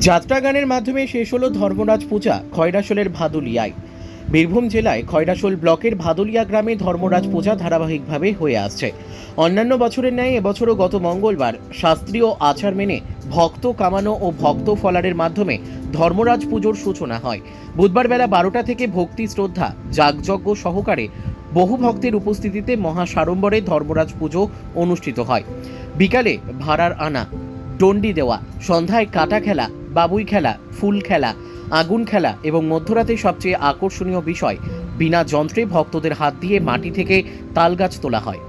যাত্রা গানের মাধ্যমে শেষ হলো ধর্মরাজ পূজা খয়রাশোলের ভাদুলিয়ায়। বীরভূম জেলায় খয়রাশোল ব্লকের ভাদুলিয়া গ্রামে ধর্মরাজ পূজা ধারাবাহিকভাবে হয়ে আসছে। অন্যান্য বছরের ন্যায় এবছরও গত মঙ্গলবার শাস্ত্রীয় আচার মেনে ভক্ত কামানো ও ভক্ত ফলারের মাধ্যমে ধর্মরাজ পুজোর সূচনা হয়। বুধবার বেলা বারোটা থেকে ভক্তি শ্রদ্ধা, যাগযজ্ঞ সহকারে বহু ভক্তের উপস্থিতিতে মহা সাড়ম্বরে ধর্মরাজ পুজো অনুষ্ঠিত হয়। বিকালে ভাড়ার আনা ডন্ডি দেওয়া, সন্ধ্যায় কাটা খেলা বাবুই খেলা, ফুল খেলা, আগুন খেলা এবং মধ্যরাতে সবচেয়ে আকর্ষণীয় বিষয়, বিনা যন্ত্রে ভক্তদের হাত দিয়ে মাটি থেকে তালগাছ তোলা হয়।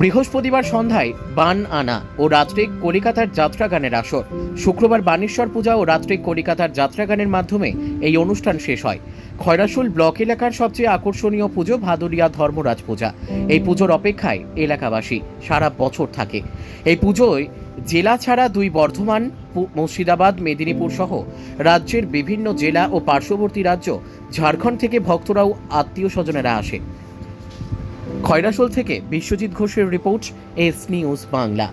বৃহস্পতিবার সন্ধ্যায় বান আনা ও রাত্রে কলিকাতার যাত্রা গানের আসর। শুক্রবার বানেশ্বর পূজা ও রাত্রে কলিকাতার যাত্রা গানের মাধ্যমে এই অনুষ্ঠান শেষ হয়। খয়রাসুল ব্লক এলাকার সবচেয়ে আকর্ষণীয় পুজো ভাদুরিয়া ধর্মরাজ পূজা। এই পুজোর অপেক্ষায় এলাকাবাসী সারা বছর থাকে। এই পুজোয় জেলা ছাড়া দুই বর্ধমান মুর্শিদাবাদ, মেদিনীপুর সহ রাজ্যের বিভিন্ন জেলা ও পার্শ্ববর্তী রাজ্য, ঝাড়খণ্ড থেকে ভক্তরাও আত্মীয় স্বজনেরা আসে। খয়রাশোল থেকে বিশ্বজিৎ ঘোষের রিপোর্ট এস নিউজ বাংলা।